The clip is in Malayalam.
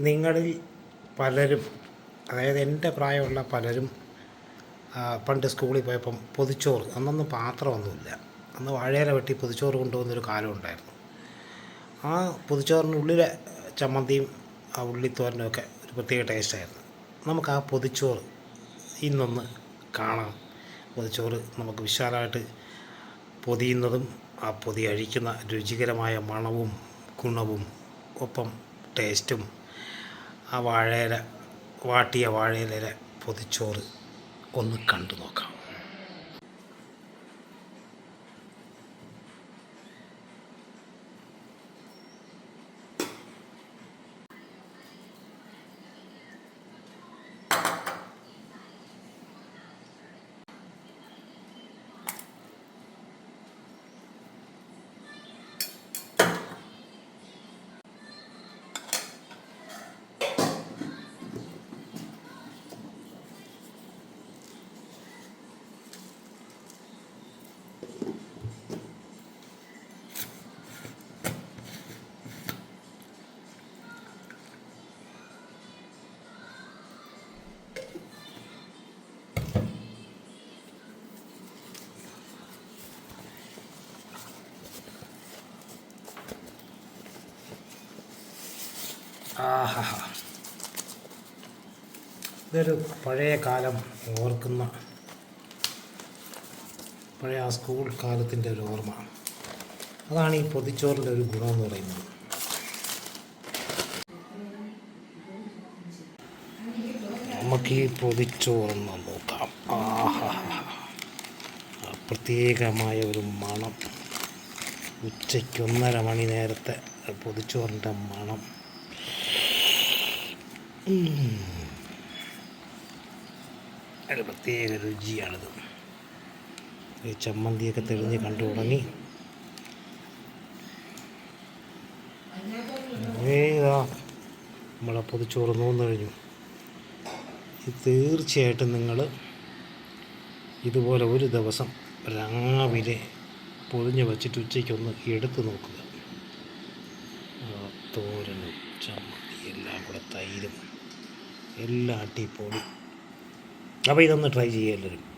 നിങ്ങളിൽ പലരും അതായത് എന്റെ പ്രായമുള്ള പലരും പണ്ട് സ്കൂളിൽ പോയപ്പം പൊതിച്ചോറ് അന്നൊന്നും പാത്രമൊന്നുമില്ല. അന്ന് വാഴയില വെട്ടി പൊതിച്ചോറ് കൊണ്ടുപോകുന്നൊരു കാലം ഉണ്ടായിരുന്നു. ആ പൊതിച്ചോറിനുള്ളിലെ ചമ്മന്തിയും ആ ഉള്ളിത്തോരനും ഒക്കെ ഒരു പ്രത്യേക ടേസ്റ്റായിരുന്നു നമുക്ക് ആ പൊതിച്ചോറ് ഇന്നൊന്ന് കാണാം. പൊതിച്ചോറ് നമുക്ക് വിശാലമായിട്ട് പൊതിയുന്നതും ആ പൊതി അഴിക്കുന്ന രുചികരമായ മണവും ഗുണവും ഒപ്പം ടേസ്റ്റും ആ വാഴയില വാട്ടിയ വാഴയിലെ പൊതിച്ചോറ് ഒന്ന് കണ്ടു നോക്കാം. ആഹാ. ഇതൊരു പഴയ കാലം ഓർക്കുന്ന പഴയ ആ സ്കൂൾ കാലത്തിന്റെ ഒരു ഓർമ്മ. അതാണ് ഈ പൊതിച്ചോറിന്റെ ഒരു ഗുണമെന്ന് പറയുന്നത്. നമുക്ക് ഈ പൊതിച്ചോറൊന്ന് നോക്കാം. ആഹാ. പ്രത്യേകമായ ഒരു മണം. ഉച്ചയ്ക്ക് ഒന്നര മണി നേരത്തെ പൊതിച്ചോറിന്റെ മണം. ഒരു പ്രത്യേക രുചിയാണിത്. ഈ ചമ്മന്തിയൊക്കെ തെളിഞ്ഞ് കണ്ടു തുടങ്ങി. നമ്മളെ പൊതിച്ചോറ് നോന്നു കഴിഞ്ഞു. തീർച്ചയായിട്ടും നിങ്ങൾ ഇതുപോലെ ഒരു ദിവസം രാവിലെ പൊതിഞ്ഞ് വച്ചിട്ട് ഉച്ചയ്ക്കൊന്ന് എടുത്തു നോക്കുക. തോരനും ചമ്മന്തി എല്ലാം കൂടെ തൈരും എല്ലാം അടിപൊളി. അപ്പോൾ ഇതൊന്ന് ട്രൈ ചെയ്യുക എല്ലാവരും.